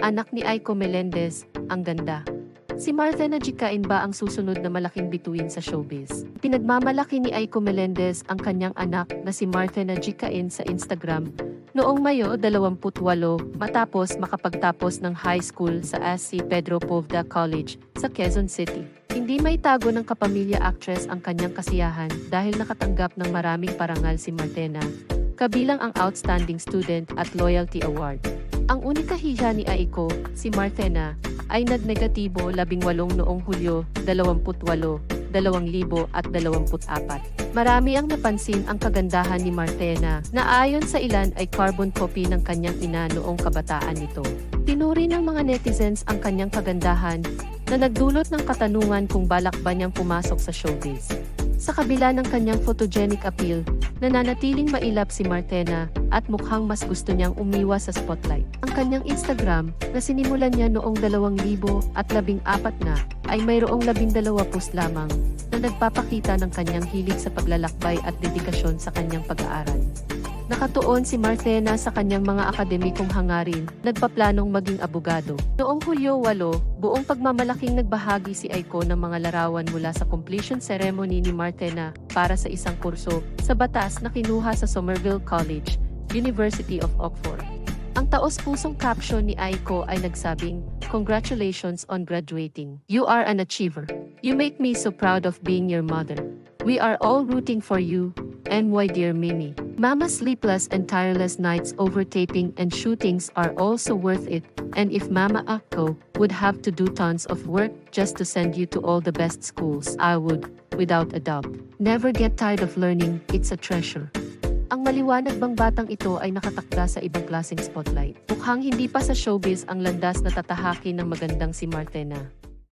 anak ni Aiko Melendez, ang ganda. Si Martha Najikain ba ang susunod na malaking bituin sa showbiz? Pinagmamalaki ni Aiko Melendez ang kanyang anak na si Martha Najikain sa Instagram noong Mayo 28 matapos makapagtapos ng high school sa SC Pedro Povda College sa Quezon City. Hindi may tago ng kapamilya actress ang kanyang kasiyahan dahil nakatanggap ng maraming parangal si Martena, kabilang ang Outstanding Student at Loyalty Award. Ang unika hiya ni Aiko, si Martena, ay nagnegatibo 18 noong Hulyo 28, 2024. Marami ang napansin ang kagandahan ni Martena na ayon sa ilan ay carbon copy ng kanyang ina noong kabataan nito. Tinuri ng mga netizens ang kanyang kagandahan na nagdulot ng katanungan kung balak ba niyang pumasok sa showbiz. Sa kabila ng kanyang photogenic appeal, nananatiling mailap si Martena at mukhang mas gusto niyang umiwas sa spotlight. Ang kanyang Instagram na sinimulan niya noong 2014 na ay mayroong 12 post lamang na nagpapakita ng kanyang hilig sa paglalakbay at dedikasyon sa kanyang pag-aaral. Nakatuon si Martena sa kanyang mga akademikong hangarin, nagpaplanong maging abogado. Noong Hulyo 8, buong pagmamalaking nagbahagi si Aiko ng mga larawan mula sa completion ceremony ni Martena para sa isang kurso sa batas na kinuha sa Somerville College, University of Oxford. Ang taos-pusong caption ni Aiko ay nagsabing, Congratulations on graduating. You are an achiever. You make me so proud of being your mother. We are all rooting for you, and dear Mimi. Mama's sleepless and tireless nights over taping and shootings are also worth it, and if Mama Akko would have to do tons of work just to send you to all the best schools, I would, without a doubt. Never get tired of learning, it's a treasure. Ang maliwanag bang batang ito ay nakatakda sa ibang klaseng spotlight. Mukhang hindi pa sa showbiz ang landas na tatahakin ng magandang si Martena.